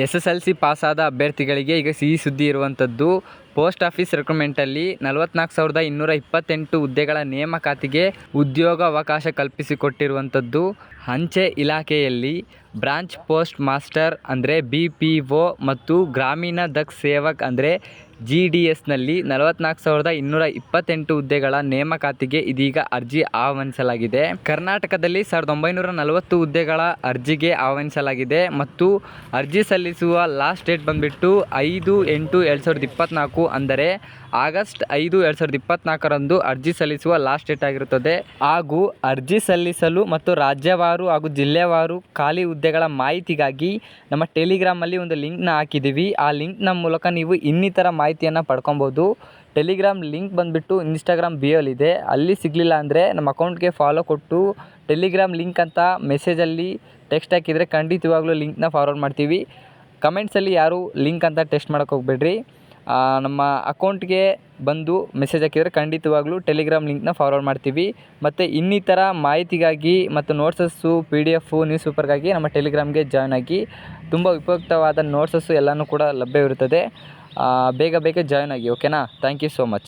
S S L C ಪಾಸಾದ ಅಭ್ಯರ್ಥಿಗಳಿಗೆ ಈಗ ಸಿಹಿ ಸುದ್ದಿ ಇರುವಂಥದ್ದು. ಪೋಸ್ಟ್ ಆಫೀಸ್ ರೆಕ್ರೂಟ್ಮೆಂಟಲ್ಲಿ ನಲವತ್ನಾಲ್ಕು ಸಾವಿರದ ಇನ್ನೂರ ಇಪ್ಪತ್ತೆಂಟು ಹುದ್ದೆಗಳ ನೇಮಕಾತಿಗೆ ಉದ್ಯೋಗ ಅವಕಾಶ ಕಲ್ಪಿಸಿಕೊಟ್ಟಿರುವಂಥದ್ದು. ಅಂಚೆ ಇಲಾಖೆಯಲ್ಲಿ ಬ್ರಾಂಚ್ ಪೋಸ್ಟ್ ಮಾಸ್ಟರ್ ಅಂದರೆ ಬಿ ಪಿ ಒ ಮತ್ತು ಗ್ರಾಮೀಣ ದಕ್ ಸೇವಕ್ ಅಂದರೆ ಜಿ ಡಿ ಎಸ್ನಲ್ಲಿ ನಲವತ್ನಾಲ್ಕು ಸಾವಿರದ ಇನ್ನೂರ ಇಪ್ಪತ್ತೆಂಟು ಹುದ್ದೆಗಳ ನೇಮಕಾತಿಗೆ ಇದೀಗ ಅರ್ಜಿ ಆಹ್ವಾನಿಸಲಾಗಿದೆ. ಕರ್ನಾಟಕದಲ್ಲಿ ಸಾವಿರದ ಒಂಬೈನೂರ ನಲವತ್ತು ಹುದ್ದೆಗಳ ಅರ್ಜಿಗೆ ಆಹ್ವಾನಿಸಲಾಗಿದೆ ಮತ್ತು ಅರ್ಜಿ ಸಲ್ಲಿಸುವ ಲಾಸ್ಟ್ ಡೇಟ್ ಬಂದುಬಿಟ್ಟು ಐದು ಎಂಟು ಎರಡು ಸಾವಿರದ ಇಪ್ಪತ್ತ್ನಾಲ್ಕು ಅಂದರೆ ಆಗಸ್ಟ್ ಐದು ಎರಡು ಸಾವಿರದ ಇಪ್ಪತ್ತ್ನಾಲ್ಕರಂದು ಅರ್ಜಿ ಸಲ್ಲಿಸುವ ಲಾಸ್ಟ್ ಡೇಟ್ ಆಗಿರುತ್ತದೆ. ಹಾಗೂ ಅರ್ಜಿ ಸಲ್ಲಿಸಲು ಮತ್ತು ರಾಜ್ಯವಾರು ಹಾಗೂ ಜಿಲ್ಲೆವಾರು ಖಾಲಿ ಹುದ್ದೆಗಳ ಮಾಹಿತಿಗಾಗಿ ನಮ್ಮ ಟೆಲಿಗ್ರಾಮಲ್ಲಿ ಒಂದು ಲಿಂಕ್ನ ಹಾಕಿದ್ದೀವಿ. ಆ ಲಿಂಕ್ನ ಮೂಲಕ ನೀವು ಇನ್ನಿತರ ಮಾಹಿತಿಯನ್ನು ಪಡ್ಕೊಬೋದು. ಟೆಲಿಗ್ರಾಮ್ ಲಿಂಕ್ ಬಂದುಬಿಟ್ಟು ಇನ್ಸ್ಟಾಗ್ರಾಮ್ ಬಿಯೋಲಿದೆ ಅಲ್ಲಿ ಸಿಗಲಿಲ್ಲ ಅಂದರೆ ನಮ್ಮ ಅಕೌಂಟ್ಗೆ ಫಾಲೋ ಕೊಟ್ಟು ಟೆಲಿಗ್ರಾಮ್ ಲಿಂಕ್ ಅಂತ ಮೆಸೇಜಲ್ಲಿ ಟೆಕ್ಸ್ಟ್ ಹಾಕಿದರೆ ಖಂಡಿತವಾಗ್ಲೂ ಲಿಂಕ್ನ ಫಾರ್ವರ್ಡ್ ಮಾಡ್ತೀವಿ. ಕಮೆಂಟ್ಸಲ್ಲಿ ಯಾರು ಲಿಂಕ್ ಅಂತ ಟೆಸ್ಟ್ ಮಾಡೋಕ್ಕೆ ಹೋಗಬೇಡ್ರಿ. ನಮ್ಮ ಅಕೌಂಟ್ಗೆ ಬಂದು ಮೆಸೇಜ್ ಹಾಕಿದರೆ ಖಂಡಿತವಾಗ್ಲೂ ಟೆಲಿಗ್ರಾಮ್ ಲಿಂಕ್ನ ಫಾರ್ವರ್ಡ್ ಮಾಡ್ತೀವಿ. ಮತ್ತು ಇನ್ನಿತರ ಮಾಹಿತಿಗಾಗಿ ಮತ್ತು ನೋಟ್ಸಸ್ಸು ಪಿ ಡಿ ಎಫು ನ್ಯೂಸ್ ಪೇಪರ್ಗಾಗಿ ನಮ್ಮ ಟೆಲಿಗ್ರಾಮ್ಗೆ ಜಾಯ್ನ್ ಆಗಿ ತುಂಬ ಉಪಯುಕ್ತವಾದ ನೋಟ್ಸಸ್ಸು ಎಲ್ಲನೂ ಕೂಡ ಲಭ್ಯವಿರುತ್ತದೆ ಬೇಗ ಬೇಗ ಜಾಯ್ನ್ ಆಗಿ ಓಕೆನಾ ಥ್ಯಾಂಕ್ ಯು ಸೋ ಮಚ್